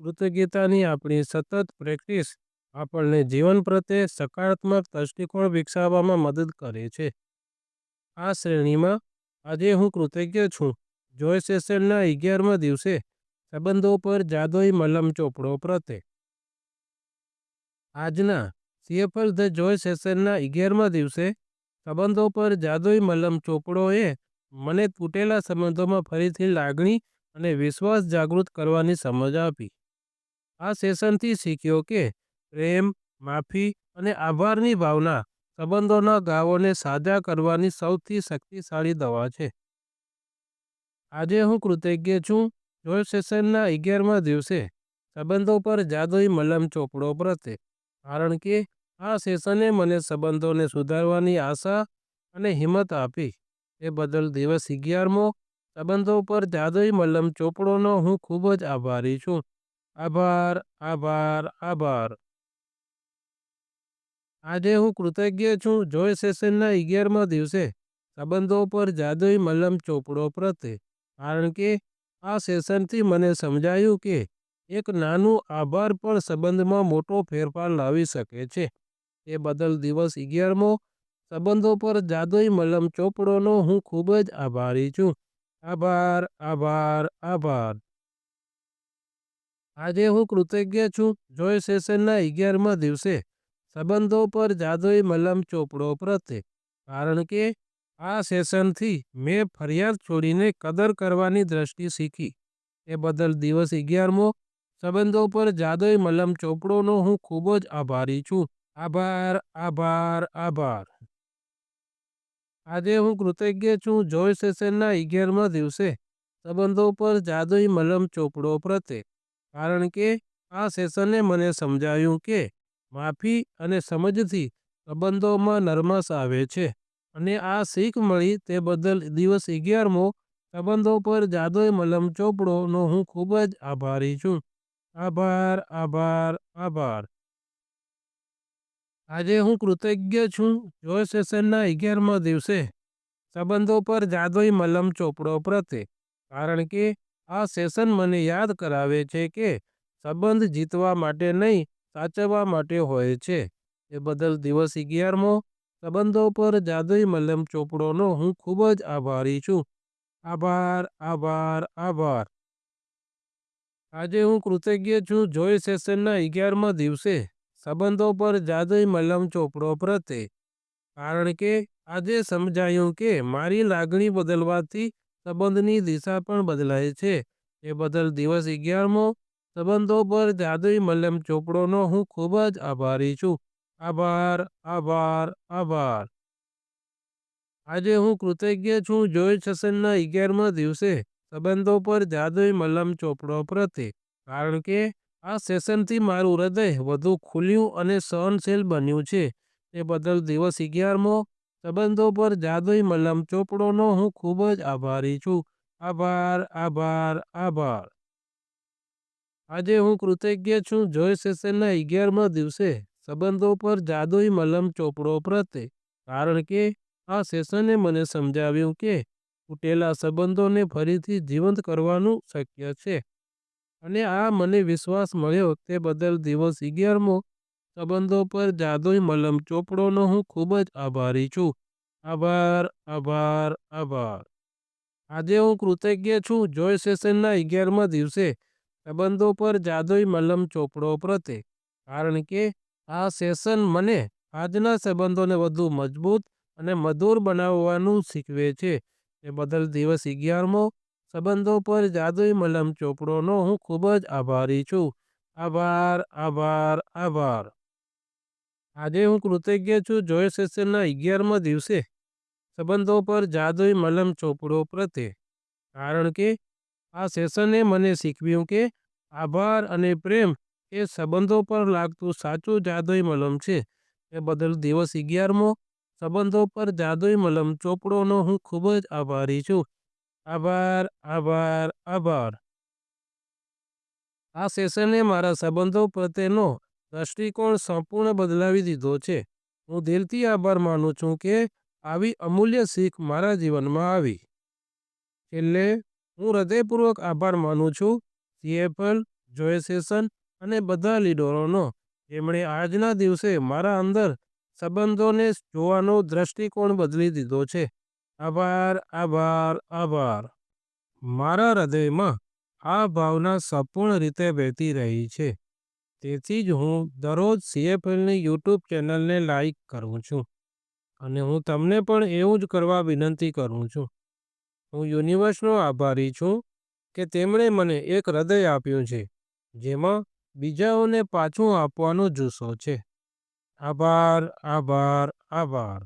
કૃતજ્ઞતાની આપણી સતત પ્રેક્ટિસ આપણને જીવન પ્રત્યે સકારાત્મક દૃષ્ટિકોણ વિકસાવવામાં મદદ કરે છે. આ શ્રેણીમાં આજે હું કૃતજ્ઞ છું જોય સેશનના અગિયારમા દિવસે સંબંધો પર જાદોઈ મલમ ચોપડો પ્રત્યે. આજના સીએફએલ ધ જોય સેશનના અગિયારમા દિવસે સંબંધો પર જાદોઈ મલમ ચોપડોએ મને તૂટેલા સંબંધોમાં ફરીથી લાગણી અને વિશ્વાસ જાગૃત કરવાની સમજ આપી. આ સેશનથી શીખ્યો કે પ્રેમ, માફી અને આભારની ભાવના સંબંધોના ગાવોને સાજા કરવાની સૌથી શક્તિશાળી દવા છે. આજે હું કૃતજ્ઞ છું જોય સેશનના અગિયારમા દિવસે સંબંધો પર જાદુઈ મલમ ચોપડો પ્રત્યે. કારણ કે આ સેશને મને સંબંધોને સુધારવાની આશા અને હિંમત આપી. એ બદલ દિવસ અગિયારમો સંબંધો પર જાદુઈ મલમ ચોપડોનો હું ખૂબ જ આભારી છું. આભાર, આભાર, આભાર. આજે હું કૃતજ્ઞ છું જોય સેશનના અગિયારમા દિવસે સંબંધો પર જાદુઈ મલમ ચોપડો પ્રત્યે. કારણ કે આ સેશનથી મને સમજાયું કે એક નાનું આભાર પણ સંબંધમાં મોટો ફેરફાર લાવી શકે છે. તે બદલ દિવસ અગિયારમો સંબંધો પર જાદુઈ મલમ ચોપડોનો હું ખૂબ જ આભારી છું. આભાર, આભાર, આભાર. આજે હું કૃતજ્ઞ છું જોય સેશનના અગિયારમા દિવસે સંબંધો પર જાદુઈ મલમ ચોપડો પ્રત્યે. કારણ કે આ સેશનથી મેં ફરિયાદ છોડીને કદર કરવાની દ્રષ્ટિ શીખી. એ બદલ દિવસ અગિયારમો સંબંધો પર જાદુઈ મલમ ચોપડોનો હું ખૂબ જ આભારી છું. આભાર, આભાર, આભાર. આજે હું કૃતજ્ઞ છું જોય સેશનના અગિયારમા દિવસે સંબંધો પર જાદુઈ મલમ ચોપડો પ્રત્યે. કારણ કે આ સેશને મને સમજાયું કે માફી અને સમજથી સંબંધોમાં નરમાશ આવે છે. અને આ શીખ મળી તે બદલ દિવસ અગિયારમો સંબંધો પર જાદોય મલમ ચોપડોનો હું ખૂબ જ આભારી છું. આભાર, આભાર, આભાર. આજે હું કૃતજ્ઞ છું જોય સેશનના અગિયારમા દિવસે સંબંધો પર જાદોઈ મલમ ચોપડો પ્રત્યે. કારણ કે આ સેશન મને યાદ કરાવે છે કે સંબંધ જીતવા માટે નહીં સાચવવા માટે હોય છે. એ બદલ દિવસ અગિયારમો સંબંધો પર જાદુઈ મલમ ચોપડોનો હું ખૂબ જ આભારી છું. આભાર, આભાર, આભાર. આજે હું કૃતજ્ઞ છું જોય સેશનના અગિયારમા દિવસે સંબંધો પર જાદુઈ મલમ ચોપડો પ્રત્યે. કારણ કે આજે સમજાયું કે મારી લાગણી બદલવાથી સંબંધની દિશા પણ બદલાય છે. એ બદલ દિવસ અગિયારમો સંબંધો પર જાદુઈ મલમ ચોપડોનો હું ખૂબ જ આભારી છું. આભાર, આભાર, આભાર. આજે હું કૃતજ્ઞ છું જોય છસનના અગિયારમા દિવસે સંબંધો પર જાદુઈ મલમ ચોપડો પ્રત્યે. કારણ કે આ સેશનથી મારું હૃદય વધુ ખુલ્યું અને સહનશીલ બન્યું છે. તે બદલ દિવસ અગિયારમો સંબંધો પર જાદુઈ મલમ ચોપડોનો હું ખૂબ જ આભારી છું. આભાર, આભાર, આભાર. આજે હું કૃતજ્ઞ છું જોય સેશનના અગિયારમા દિવસે સંબંધો પર જાદુઈ મલમ ચોપડો પ્રત્યે. કારણ કે આ સેશને મને સમજાવ્યું કે તૂટેલા સંબંધોને ફરીથી જીવંત કરવાનું શક્ય છે. અને આ મને વિશ્વાસ મળ્યો તે બદલ દિવસ અગિયારમો સંબંધો પર જાદુઈ મલમ ચોપડોનો હું ખૂબ જ આભારી છું. આભાર, આભાર, આભાર. આજે હું કૃતજ્ઞ છું જોય સેશનના અગિયારમા દિવસે સંબંધો પર જાદુઈ મલમ ચોપડો પ્રત્યે. કારણ કે આ સેશન મને આજના સંબંધોને વધુ મજબૂત અને મધુર બનાવવાનું શીખવે છે. તે બદલ દિવસ અગિયારમો સંબંધો પર જાદુઈ મલમ ચોપડોનો હું ખૂબ જ આભારી છું. આભાર, આભાર, આભાર. આજે હું કૃતજ્ઞ છું જોય સેશનના અગિયારમા દિવસે સંબંધો પર જાદુઈ મલમ ચોપડો પ્રત્યે. કારણ કે આ સેશને મને શીખવ્યું કે આભાર અને પ્રેમ એ સંબંધો પર લાગતું સાચું જાદુઈ મલમ છે. એ બદલ દિવસ અગિયારમો સંબંધો પર જાદુઈ મલમ ચોપડોનો હું ખૂબ જ આભારી છું. આભાર, આભાર, આભાર. આ સેશને મારા સંબંધો પ્રત્યેનો દૃષ્ટિકોણ સંપૂર્ણ બદલાવી દીધો છે. હું દિલથી આભાર માનું છું કે આવી અમૂલ્ય શીખ મારા જીવનમાં આવી. છેલ્લે, હું હૃદયપૂર્વક આભાર માનું છું સીએફએલ જોએસેશન અને બધા લીડરોનો જેમણે આજના દિવસે મારા અંદર સંબંધોને જોવાનો દ્રષ્ટિકોણ બદલી દીધો છે. આભાર આભાર આભાર. મારા હૃદયમાં આ ભાવના સંપૂર્ણ રીતે વહેતી રહી છે. તેથી જ હું દરરોજ સીએફએલની યુટ્યુબ ચેનલને લાઈક કરું છું. અને હું તમને પણ એવું જ કરવા વિનંતી કરું છું. હું યુનિવર્સનો આભારી છું કે તેમણે મને એક હૃદય આપ્યું છે, જેમાં બીજાઓને પાછું આપવાનો જુસ્સો છે. આભાર આભાર આભાર.